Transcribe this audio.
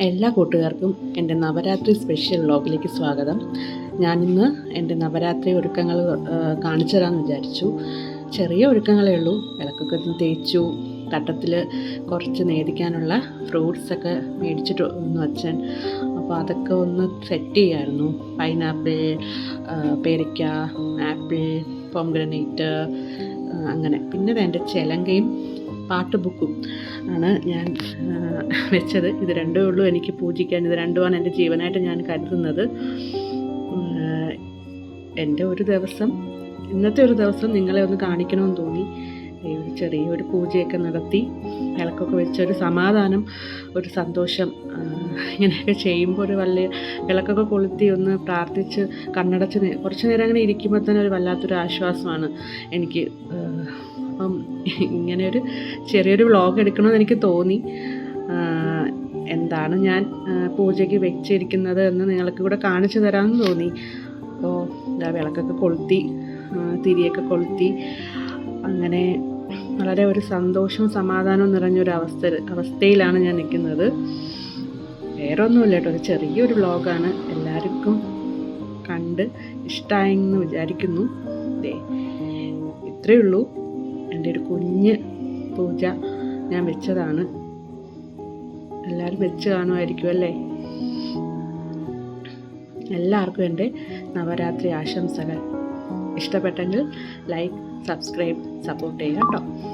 എല്ലാ കൂട്ടുകാർക്കും എന്റെ നവരാത്രി സ്പെഷ്യൽ വ്ലോഗിലേക്ക് സ്വാഗതം. ഞാനിന്ന് എന്റെ നവരാത്രി ഒരുക്കങ്ങൾ കാണിച്ചു തരാമെന്ന് വിചാരിച്ചു. ചെറിയ ഒരുക്കങ്ങളേ ഉള്ളൂ. വിളക്കൊക്കെ തേച്ചു കട്ടത്തിൽ കുറച്ച് നേദിക്കാനുള്ള ഫ്രൂട്ട്സൊക്കെ മേടിച്ചിട്ട് ഒന്ന് വച്ചൻ. അപ്പോൾ അതൊക്കെ ഒന്ന് സെറ്റ് ചെയ്യായിരുന്നു. പൈനാപ്പിൾ പേരയ്ക്ക ആപ്പിൾ പോംഗ്രനേറ്റ് അങ്ങനെ. പിന്നെ എന്റെ ചിലങ്കയും പാട്ട് ബുക്കും ആണ് ഞാൻ വെച്ചത്. ഇത് രണ്ടേ ഉള്ളൂ എനിക്ക് പൂജിക്കാൻ. ഇത് രണ്ടുമാണ് എന്റെ ജീവനായിട്ട് ഞാൻ കരുതുന്നത്. എന്റെ ഒരു ദിവസം ഇന്നത്തെ ഒരു ദിവസം നിങ്ങളെ ഒന്ന് കാണിക്കണമെന്ന് തോന്നി. ഒരു ചെറിയൊരു പൂജയൊക്കെ നടത്തി വിളക്കൊക്കെ വെച്ച് ഒരു സമാധാനം ഒരു സന്തോഷം ഇങ്ങനെയൊക്കെ ചെയ്യുമ്പോൾ ഒരു വലിയ വിളക്കൊക്കെ കൊളുത്തി ഒന്ന് പ്രാർത്ഥിച്ച് കണ്ണടച്ച് കുറച്ച് നേരം അങ്ങനെ ഇരിക്കുമ്പോൾ തന്നെ ഒരു വല്ലാത്തൊരു ആശ്വാസമാണ് എനിക്ക് അപ്പം ഇങ്ങനെ ഒരു ചെറിയൊരു വ്ളോഗ് എടുക്കണമെന്ന് എനിക്ക് തോന്നി. എന്താണ് ഞാൻ പൂജയ്ക്ക് വെച്ചിരിക്കുന്നത് എന്ന് നിങ്ങൾക്ക് കൂടെ കാണിച്ചു തരാമെന്ന് തോന്നി. അപ്പോൾ എന്താ വിളക്കൊക്കെ കൊളുത്തി തിരിയൊക്കെ കൊളുത്തി. അങ്ങനെ വളരെ ഒരു സന്തോഷവും സമാധാനവും നിറഞ്ഞൊരു അവസ്ഥ അവസ്ഥയിലാണ് ഞാൻ നിൽക്കുന്നത്. വേറെ ഒന്നുമില്ല കേട്ടോ ഒരു ചെറിയൊരു വ്ളോഗാണ് എല്ലാവർക്കും കണ്ട് ഇഷ്ടമായെന്ന് വിചാരിക്കുന്നു. ഇത്രയേ ഉള്ളൂ. എന്റെ ഒരു കുഞ്ഞ് പൂജ ഞാൻ വെച്ചതാണ്. എല്ലാവരും വെച്ച് കാണുമായിരിക്കും അല്ലേ? എല്ലാവർക്കും എന്റെ നവരാത്രി ആശംസകൾ. ഇഷ്ടപ്പെട്ടെങ്കിൽ ലൈക്ക് സബ്സ്ക്രൈബ് സപ്പോർട്ട് ചെയ്യുക കേട്ടോ.